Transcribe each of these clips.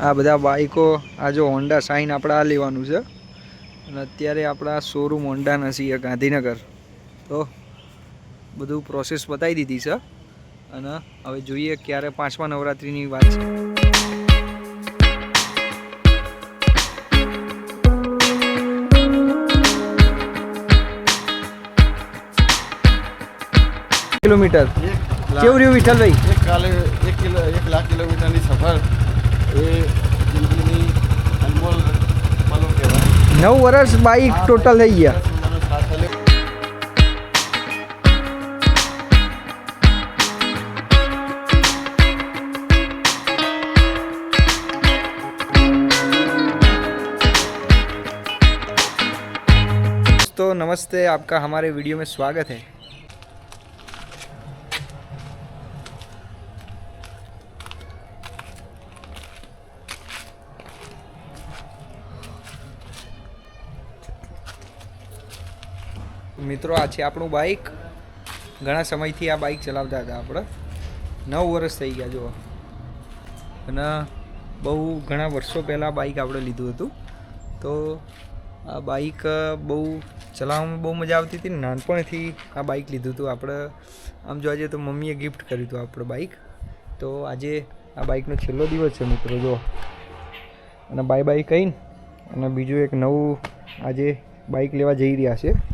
આ બધા બાઈકો આ જો હોન્ડા સાઇન આપણે આ લેવાનું છે. અને અત્યારે આપણા શોરૂમ હોન્ડાના છીએ ગાંધીનગર. તો બધું પ્રોસેસ બતાવી દીધી છે. અને હવે જોઈએ ક્યારે પાંચમા નવરાત્રિની વાત છે. કિલોમીટર. કેવું રહ્યું વિઠ્ઠલભાઈ? એક કાલે એક કિલો એક લાખ કિલોમીટરની સફર. નવ વર્ષ બાઈક ટોટલ થઈ ગયા મારો સાથ આલ્યો. दोस्तों नमस्ते आपका हमारे वीडियो में स्वागत है મિત્રો, આ છે આપણું બાઇક ઘણા સમયથી આ બાઇક ચલાવતા હતા આપણે. નવ વર્ષ થઈ ગયા, જુઓ. અને બહુ ઘણા વર્ષો પહેલાં બાઇક આપણે લીધું હતું. તો આ બાઇક બહુ ચલાવવામાં બહુ મજા આવતી હતી નાનપણથી આ બાઇક લીધું હતું આપણે. આમ જોવા જઈએ તો મમ્મીએ ગિફ્ટ કર્યું હતું આપણે બાઇક તો આજે આ બાઇકનો છેલ્લો દિવસ છે મિત્રો જો અને બાય બાય કહીને અને બીજું એક નવું આજે બાઇક લેવા જઈ રહ્યા છે.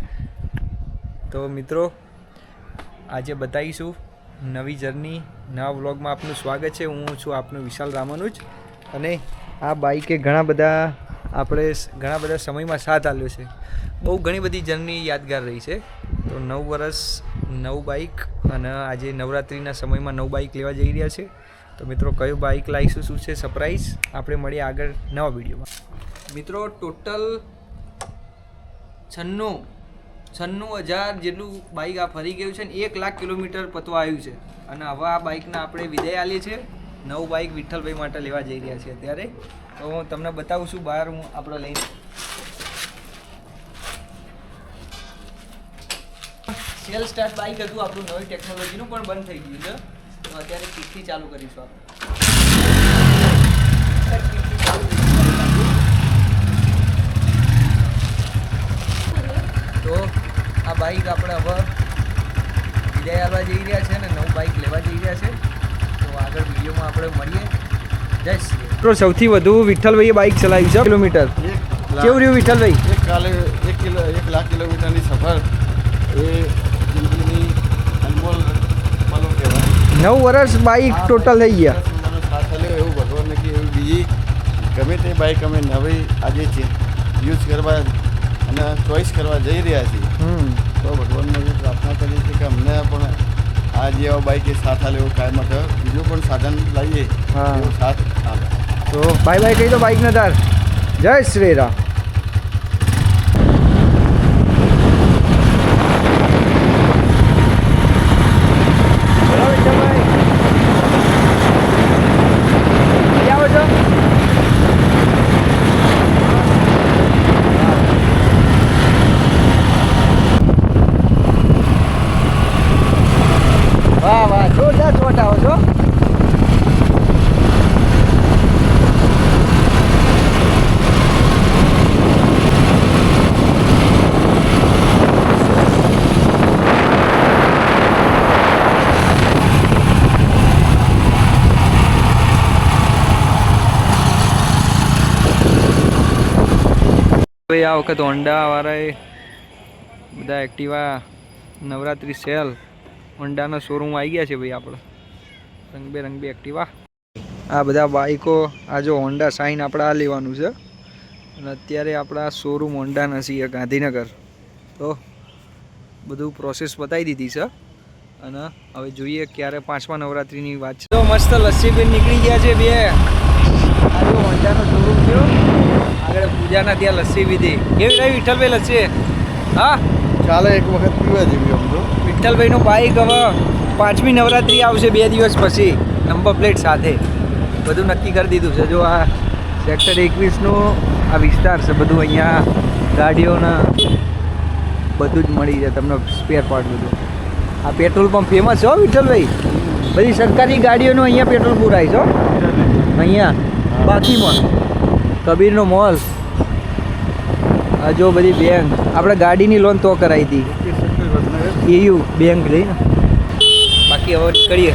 તો મિત્રો, આજે બતાવીશું નવી જર્ની, નવા વ્લોગમાં આપનું સ્વાગત છે. હું છું આપનું વિશાલ રામાનુજ અને આ બાઇકે ઘણા બધા આપણે ઘણા બધા સમયમાં સાથ આપ્યો છે. બહુ ઘણી બધી જર્ની યાદગાર રહી છે. તો નવ વર્ષ નવ બાઇક અને આજે નવરાત્રિના સમયમાં નવ બાઇક લેવા જઈ રહ્યા છે. તો મિત્રો, કયું બાઇક લાવીશું, શું છે સરપ્રાઈઝ આપણે મળીએ આગળ નવા વિડીયોમાં. મિત્રો, ટોટલ છન્નું છન્નું હજાર જેટલું બાઇક આ ફરી ગયું છે ને એક લાખ કિલોમીટર પતવા આવ્યું છે. અને હવે આ બાઇકના આપણે વિદાય આલીએ છીએ. નવું બાઇક વિઠ્ઠલભાઈ માટે લેવા જઈ રહ્યા છીએ અત્યારે. તો હું તમને બતાવું છું, બહાર હું આપણે લઈને સેલ સ્ટાર્ટ બાઇક હતું, આપણું નવી ટેકનોલોજીનું પણ બંધ થઈ ગયું છે. તો અત્યારે કિકથી ચાલુ કરીશું આપણે કિકથી ચાલુ કરીશું. તો આ બાઇક આપણે હવે વિદાય આવવા જઈ રહ્યા છે અને નવું બાઇક લેવા જઈ રહ્યા છે. તો આગળ વિડીયોમાં આપણે મળીએ. જય શ્રી સૌથી વધુ વિઠ્ઠલભાઈએ બાઇક ચલાવ્યું છે. કિલોમીટર. કેવું રહ્યું વિઠ્ઠલભાઈ? એક કાલે એક કિલો એક લાખ કિલોમીટરની સફર એ જિંદગીની અનમોલ પલો કહેવાય. નવ વર્ષ બાઇક ટોટલ થઈ ગયા. મને સાથ આલ્યો એવું ભગવાનને કે એવી બીજી ગમે તે બાઇક અમે નવી આજે છે યુઝ કરવા અને ચોઈસ કરવા જઈ રહ્યા છીએ હમ તો ભગવાનને એવી પ્રાર્થના કરીએ છીએ કે અમને પણ આ જેવા બાઈક સાથ હાલે એવું કાયમ માટે બીજું પણ સાધન લાવીએ હા. એવો સાથ હાલે તો બાય બાય કહી દો બાઈકના ને તાર જય શ્રી રામ બોલો વિઠ્ઠલભાઈ. ક્યાં આવો છો? વાહ વાહ જોરદાર ચોટ આવો છો ભાઈ આ વખત હોન્ડા વાળાએ બધા એક્ટિવા નવરાત્રિ સેલ હોન્ડાનો શોરૂમ આવી ગયા છે ભાઈ આપણે. રંગબેરંગબી એક્ટિવા. આ બધા બાઈકો, આ જો હોન્ડા સાઇન આપણે આ લેવાનું છે. અને અત્યારે આપણા શોરૂમ હોન્ડાના છીએ ગાંધીનગર. તો બધું પ્રોસેસ બતાવી દીધી છે. અને હવે જોઈએ ક્યારે પાંચમા નવરાત્રિની વાત છે. તો મસ્ત લસ્સી પીને નીકળી ગયા છે બે. હોન્ડાનો શોરૂમ થયો. આગળ પૂજાના ત્યાં લસ્સી પીધી કેવી રહી વિઠ્ઠલભાઈ લસ્સી? હા? ચાલે એક વખત પીવા જેવી આમ તો. વિઠ્ઠલભાઈનું બાઈક હવે પાંચમી નવરાત્રિ આવશે બે દિવસ પછી નંબર પ્લેટ સાથે. બધું નક્કી કરી દીધું છે. જો આ સેક્ટર એકવીસનું આ વિસ્તાર છે બધું અહીંયા ગાડીઓના બધું જ મળી જાય તમને સ્પેર પાર્ટ બધું. આ પેટ્રોલ પંપ ફેમસ છો હો વિઠ્ઠલભાઈ. બધી સરકારી ગાડીઓનું અહીંયા પેટ્રોલ પૂરાય છો હો. અહીંયા પણ કબીરનો મોલ આ જો બધી બેંક આપણે ગાડીની લોન તો કરાવી હતી. એયુ બેંક લઈને. બાકી હવે નીકળીએ.